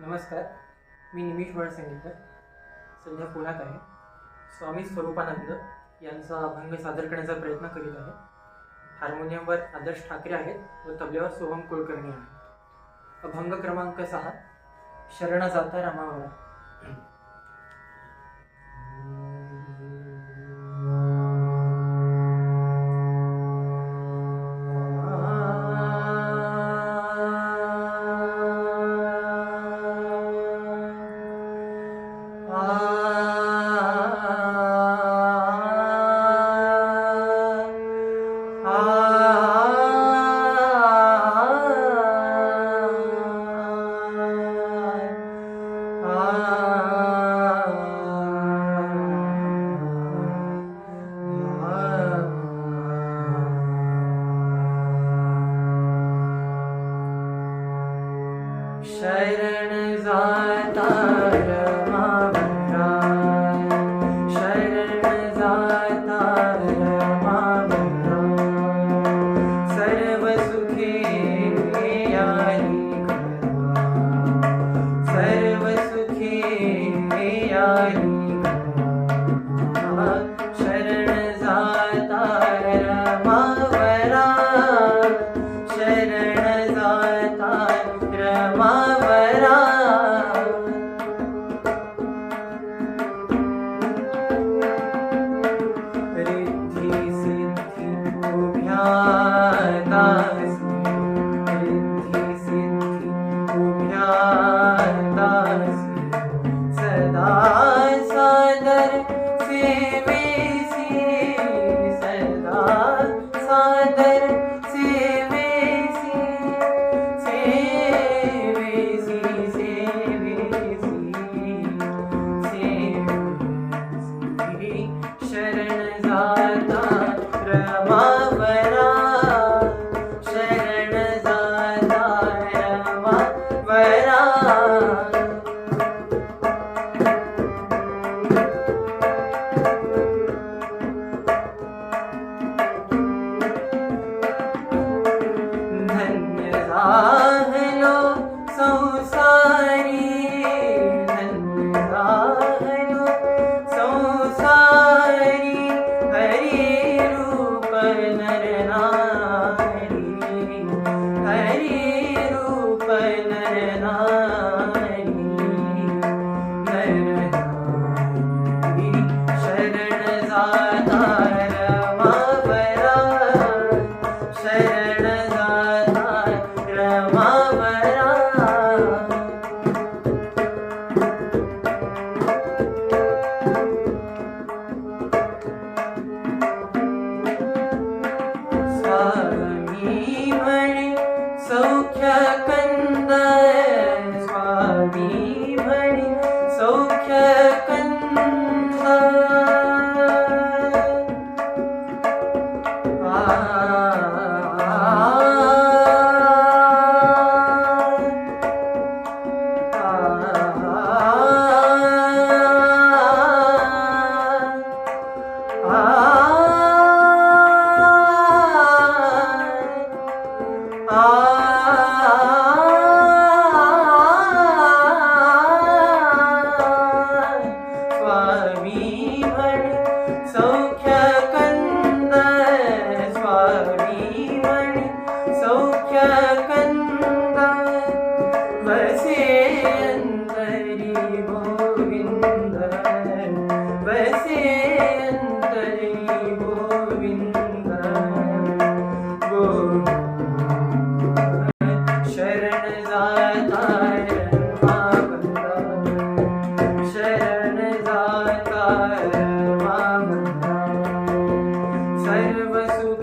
नमस्कार मी निमिष वळसंगीकर सध्या पुण्यात आहे स्वामी स्वरूपानंद यांचा अभंग सादर करण्याचा प्रयत्न करीत आहे हार्मोनियमवर आदर्श ठाकरे आहेत व तबल्यावर सोहम कुलकर्णी आहेत अभंग क्रमांक सहा शरण जाता रामावर शरण जाय 마